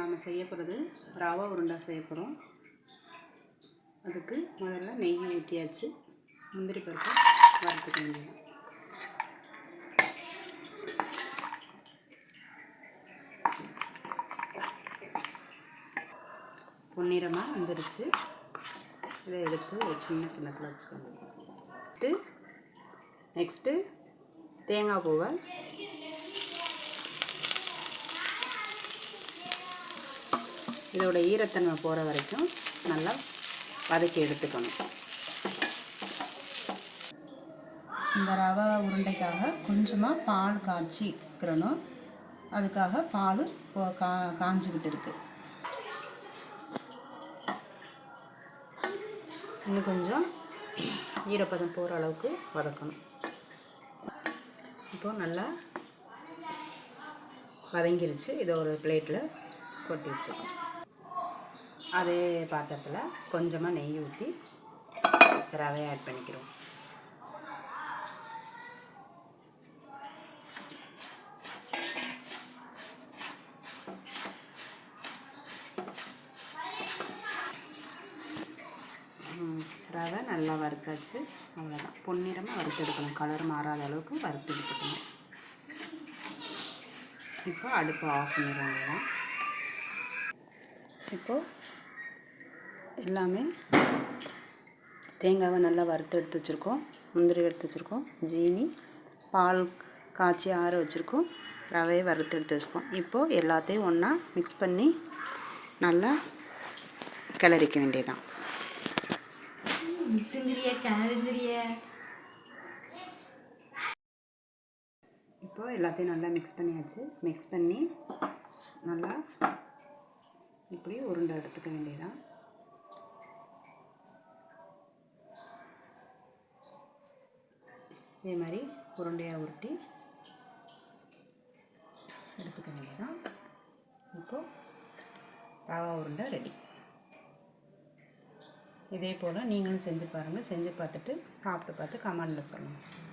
நாம் செய்ய போகிறது ரவா உருண்டை செய்ய போகிறோம் அதுக்கு முதல்ல நெய் ஊற்றியாச்சு முந்திரி பருப்பு வறுத்துக்க வேண்டியது பொன்னிறமாக வந்துருச்சு. இதை எடுத்து ஒரு சின்ன கிண்ணத்தில் வச்சுக்கோங்க. நெக்ஸ்ட்டு நெக்ஸ்ட்டு தேங்காய் பூவை இதோட ஈரத்தன்மை போகிற வரைக்கும் நல்லா வதக்கி எடுத்துக்கணும். இந்த ரவை உருண்டைக்காக கொஞ்சமாக பால் காய்ச்சி இருக்கிறணும் அதுக்காக பால் கா காஞ்சிக்கிட்டு இருக்கு இன்னும் கொஞ்சம் ஈரப்பதம் போகிற அளவுக்கு வதக்கணும். இப்போ நல்லா வதங்கிருச்சு. இதை ஒரு பிளேட்டில் கொட்டி வச்சுக்கணும். அதே பாத்திரத்தில் கொஞ்சமாக நெய் ஊற்றி ரவையை ஆட் பண்ணிக்கிறோம். ரவை நல்லா வறுத்தாச்சு. அவ்வளோதான் பொன்னிறமாக வறுத்து எடுக்கணும். கலர் மாறாத அளவுக்கு வறுத்து எடுத்துக்கணும். இப்போ அடுப்பு ஆஃப் பண்ணிடுவாங்க இப்போது எல்லாமே தேங்காவை நல்லா வறுத்து எடுத்து வச்சுருக்கோம். முந்திரி எடுத்து வச்சுருக்கோம். ஜீனி பால் காய்ச்சி ஆற வச்சுருக்கோம். ரவையை வறுத்து எடுத்து வச்சுருக்கோம். இப்போது எல்லாத்தையும் ஒன்றா மிக்ஸ் பண்ணி நல்லா கிளறிக்க வேண்டியதான் மிக்ஸுங்கிறிய கிணறுங்கிறிய இப்போ எல்லாத்தையும் நல்லா மிக்ஸ் பண்ணியாச்சு. மிக்ஸ் பண்ணி நல்லா இப்படி உருண்டை எடுத்துக்க வேண்டியதான் இதே மாதிரி உருண்டையாக உருட்டி எடுத்துக்க வேண்டியதான் இப்போது ரவா உருண்டை ரெடி இதே போல் நீங்களும் செஞ்சு பாருங்கள் செஞ்சு பார்த்துட்டு சாப்பிட்டு பார்த்து கமெண்டில் சொல்லுங்கள்